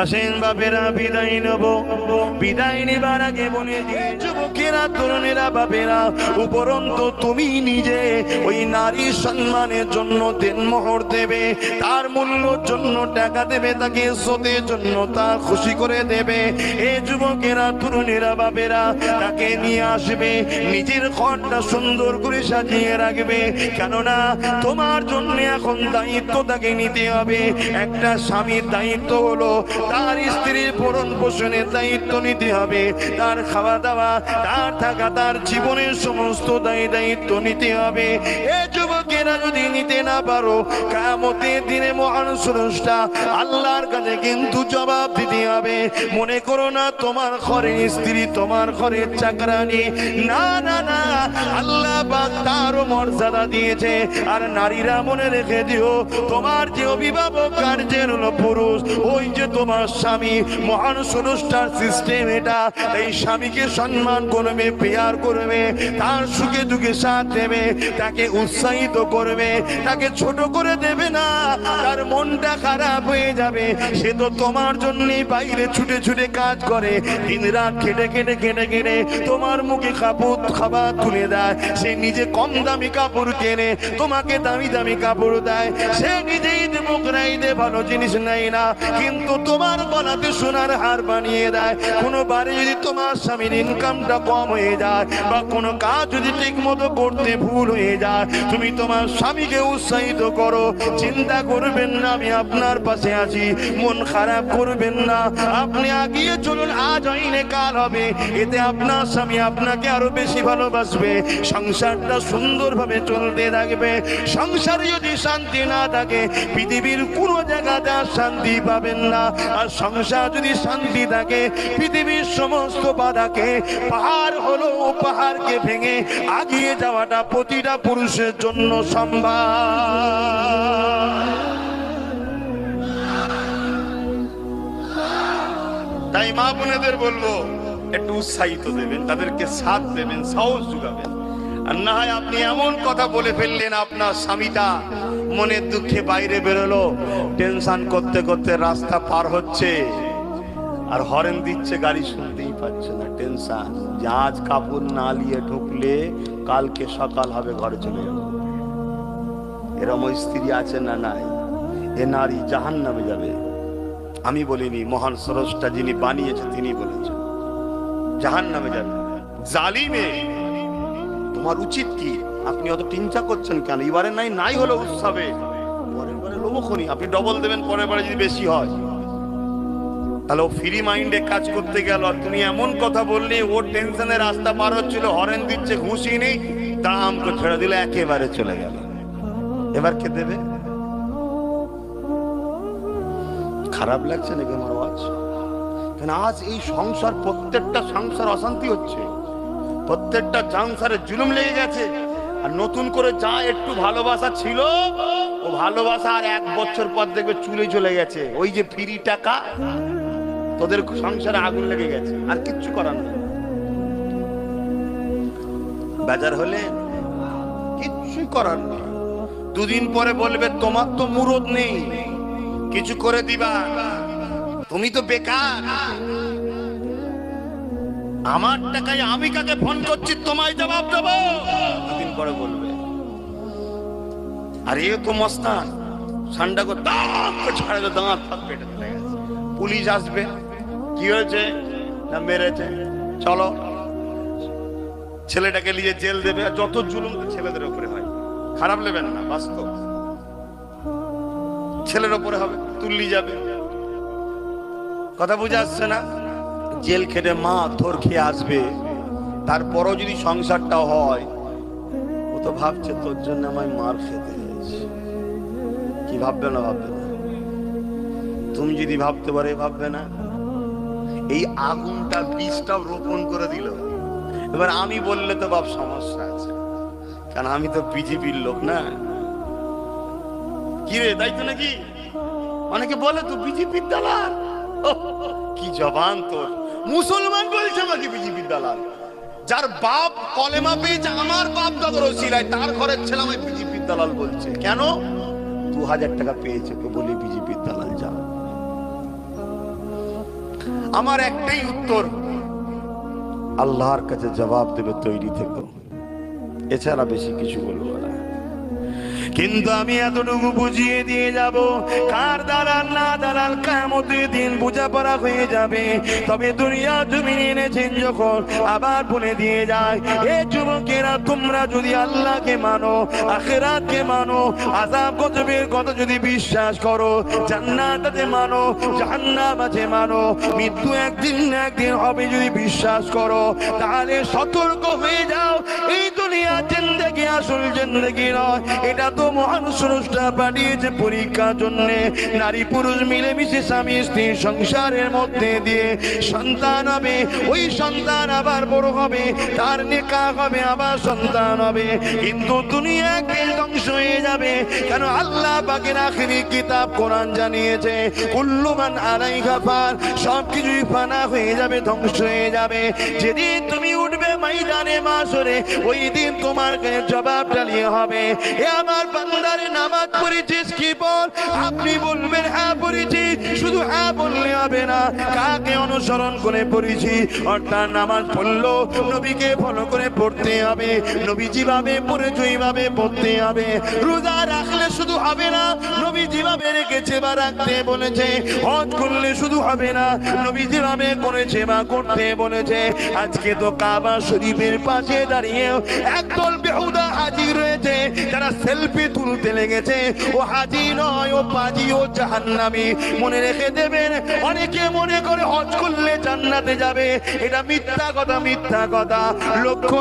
আসেন বাপেরা, বিদায় নেব। বিদায় নেবার আগে দিয়ে যুবকেরা, তরুণেরা, বাপেরা, উপরন্ত তুমি নিজে ওই নারী সম্মানের জন্য দেনমোহর দেবে, তার মূল্যর জন্য টাকা দেবে, তাকে সোতের জন্য তা খুশি করে দেবে। এ যুবকেরা, তরুণেরা, বাপেরা, তাকে নিয়ে আসবে, নিজের ঘরটা সুন্দর করে সাজিয়ে রাখবে। কেননা তোমার জন্য এখন দায়িত্ব তাকে নিতে হবে। একটা স্বামীর দায়িত্ব হলো তার স্ত্রীর পরণ পোষণের দায়িত্ব নিতে হবে। তার খাওয়া দাওয়া, তার থাকা, তার জীবনের সমস্ত দায়ী দায়িত্ব নিতে হবে। এ যুবকেরা যদি নিতে না পারো কামতের দিনে মহান স্রষ্টা আল্লাহর কাছে কিন্তু জবাব দিতে হবে। মনে করো না, তোমার ঘরের স্ত্রী, তোমার ঘরের চাকরানি। না না না আল্লাহ তারও মর্যাদা দিয়েছে। আর নারীরা মনে রেখে দিও, তোমার যে অভিভাবক কার্যের হলো পুরুষ, ওই যে তোমার স্বামী, মহান স্রষ্টার সিস্টেম এটা। এই স্বামীকে সম্মান করবে পেয়ার করবে, তার সুখে দুঃখে সাথ দেবে, তাকে উৎসাহিত করবে, তাকে ছোট করে দেবে না, তার মনটা খারাপ হয়ে যাবে। সে তো তোমার জন্যই বাইরে ছুটে ছুটে কাজ করে দিন রাত খেটে খেটে খেটে খেটে তোমার মুখে কাপড় খাবার তুলে দেয়। সে নিজে কম দামি কাপড় কেনে, তোমাকে দামি দামি কাপড় দেয়। সে নিজেই মুখ নাই দে, ভালো জিনিস নেই না। কিন্তু তোমার গলাতে সোনার হার বানিয়ে দেয়। কোনো বারে যদি তোমার স্বামীর ইনকামটা কম হয়ে যায়, বা কোনো কাজ যদি ঠিক মতো করতে ভুল হয়ে যায়, তুমি তোমার স্বামীকে উৎসাহিত করো। চিন্তা করবেন না, আমি আপনার পাশে আছি। মন খারাপ করবেন না। আপনি আগিয়ে চলুন, আজ হইনে কাল হবে। এতে আপনার স্বামী আপনাকে আরও বেশি ভালোবাসবে। সংসারটা সুন্দরভাবে চলতে থাকবে। সংসারে যদি শান্তি না থাকে, পৃথিবীর কোনো জায়গাতে আর শান্তি পাবেন না। আর সংসার যদি শান্তি থাকে, পৃথিবীর সমস্ত বাধাকে পাহাড় হলো পাহাড়কে ভেঙে আগিয়ে যাওয়াটা প্রতিটা পুরুষের জন্য সম্ভব। তাই মা বোনেদের বলব, একটু উৎসাহিত দেবেন, তাদেরকে সাথ দেবেন, সাহস যোগাবেন। আর না হয় আপনি এমন কথা বলে ফেললেন আপনার স্বামীটা। মনের দুঃখে বাইরে বেরোলো। টেনশন করতে করতে রাস্তা পার হচ্ছে। আর হরেন দিচ্ছে, গাড়ি শুনতেই পাচ্ছে না, টেনশন। যে আজ কাপড় না নিয়ে ঢুকলে কালকে সকাল হবে, ঘরে চলে যাবে। এরম স্ত্রী আছে না নাই? এ নারী জাহান নামে যাবে। আমি বলিনি, মহান স্রষ্টা যিনি বানিয়েছে, তিনি বলেছেন। জাহান নামে যাবে। জালিমে। তোমার উচিত কি? আপনি অত চিন্তা করছেন কেন? এবারে নাই নাই হলো উৎসবে। পরের বারে লোবখনি আপনি ডবল দেবেন, পরের বারে যদি বেশি হয়। তাহলে ও ফ্রি মাইন্ডে কাজ করতে গেল, আর তুমি এমন কথা বললি, ওর টেনশনের রাস্তা পার হচ্ছিল, হরেন দিচ্ছে, ঘুষি নেই তো ছেড়ে দিলে একেবারে চলে গেল। এবার কে দেবে? খারাপ লাগছে নাকি আমার আওয়াজ? কেন আজ এই সংসার, প্রত্যেকটা সংসার অশান্তি হচ্ছে। প্রত্যেকটা সংসারে জুলুম লেগে গেছে। আর নতুন করে যা একটু ভালোবাসা ছিল, ও ভালোবাসা আর এক বছর পর দেখবে চুলে চলে গেছে। ওই যে ফ্রি টাকা, তোদের সংসারে আগুন লেগে গেছে। আর কিচ্ছু করার নেই। বাজার হলে কিচ্ছুই করার নেই। দুদিন পরে বলবে, তোমার তো মুরদ নেই, কিছু করে দিবা। তুমি তো বেকার। আমার টাকায় আমি কাকে ফোন করছি, তোমায় জবাব দেবো। দুদিন পরে বলবে। আর এ তো মস্তান ঠান্ডা করে দাঁত করে ছাড়ে দাঁত ফাঁক পেটে পুলিশ আসবে, কি হয়েছে? না মেরেছে। চলো। ছেলেটাকে নিয়ে জেল দেবে যত জুলুম ছেলেদের উপরে হয়, খারাপ নেবেন না, বাস্তব। ছেলের ওপরে হবে, তুললি যাবে। কথা বুঝে আসছে না? জেল খেটে মা থর খেয়ে আসবে, তারপরও যদি সংসারটা হয়, ও তো ভাবছে তোর জন্য আমায় মার খেতে কি ভাববে না ভাববে না? তুমি যদি ভাবতে পারে ভাববে না। এই আগুনটা বীজটা রোপণ করে দিল। এবার আমি বললে তো বাপ সমস্যা আছে। কারণ আমি তো বিজেপির লোক না। কি রে, তাই তো নাকি? অনেকে বলে তো বিজেপির দালাল? কি জবান তোর। মুসলমান বলছে আমাকে বিজেপির দালাল? যার বাপ কলেমা পেয়েছে, আমার বাপ দাদার ওসিলায়, তার ঘরের ছেলে আমায় বিজেপির দালাল বলছে। কেন? দু হাজার টাকা পেয়েছে তো বলি বিজেপির দালাল যা আমার একটাই উত্তর, আল্লাহর কাছে জবাব দেবে তৈরি থেকো। এছাড়া বেশি কিছু বলব না। কিন্তু আমি এতটুকু বুঝিয়ে দিয়ে যাব, কার দ্বারা না দ্বারাল কামতের দিন বোঝাপড়া হয়ে যাবে। তবে দুনিয়া তুমি এনেছেন যখন আবার বলে দিয়ে যায়, এ যুবকেরা, তোমরা যদি আল্লাহকে মানো, আখেরাতকে মানো আজাব গজবের কথা যদি বিশ্বাস করো জান্নাতাতে মানো, জাহান্নাম আছে মানো, মৃত্যু একদিন না একদিন হবে যদি বিশ্বাস করো, তাহলে সতর্ক হয়ে যাও, এই দুনিয়া জিন্দগি আসল নয়? এটা তো মহান পাঠিয়েছে পরীক্ষার জন্য। নারী পুরুষ মিলেমিশে স্বামী স্ত্রী সংসারের মধ্যে দিয়ে সন্তান হবে। ওই সন্তান আবার বড় হবে, তার হবে, আবার সন্তান হবে। কিন্তু দুনিয়া ধ্বংস হয়ে যাবে। কেন আল্লাহ আখেরি কিতাব কোরআন জানিয়েছে কুল্লুমান আলাই গাফার সব কিছুই ফানা হয়ে যাবে, ধ্বংস হয়ে যাবে। যেদিন তুমি উঠবে ময়দানে মাসরে, ওই দিন তোমার জবাব ডালিয়ে হবে। এ আমার বান্দারে নামাজ পড়েছিস কি বল? আপনি বলবেন হ্যাঁ পড়েছি। শুধু হ্যাঁ বললে হবে না, কাকে অনুসরণ করে পড়েছি? অর্থাৎ নামাজ পড়ল, নবীকে ফলো করে পড়তে হবে। নবী যেভাবে পড়েছ ওইভাবে পড়তে হবে। রোজা রাখলে শুধু হবে না নবী যেভাবে রেখেছে বা রাখতে বলেছে। হজ করলে শুধু হবে না নবী যেভাবে করেছে বা করতে বলেছে। আজকে তো কাবা শরীফের পাশে দাঁড়িয়ে একদল বেহুদা যারা সেলফি তুলতে লেগেছে, ও হাজি নয়, ও পাজি, ও জাহান্নামি। মনে রেখে দেবেন, অনেকে মনে করে হজ করলে জান্নাতে যাবে। এটা মিথ্যা কথা মিথ্যা কথা। লক্ষ্য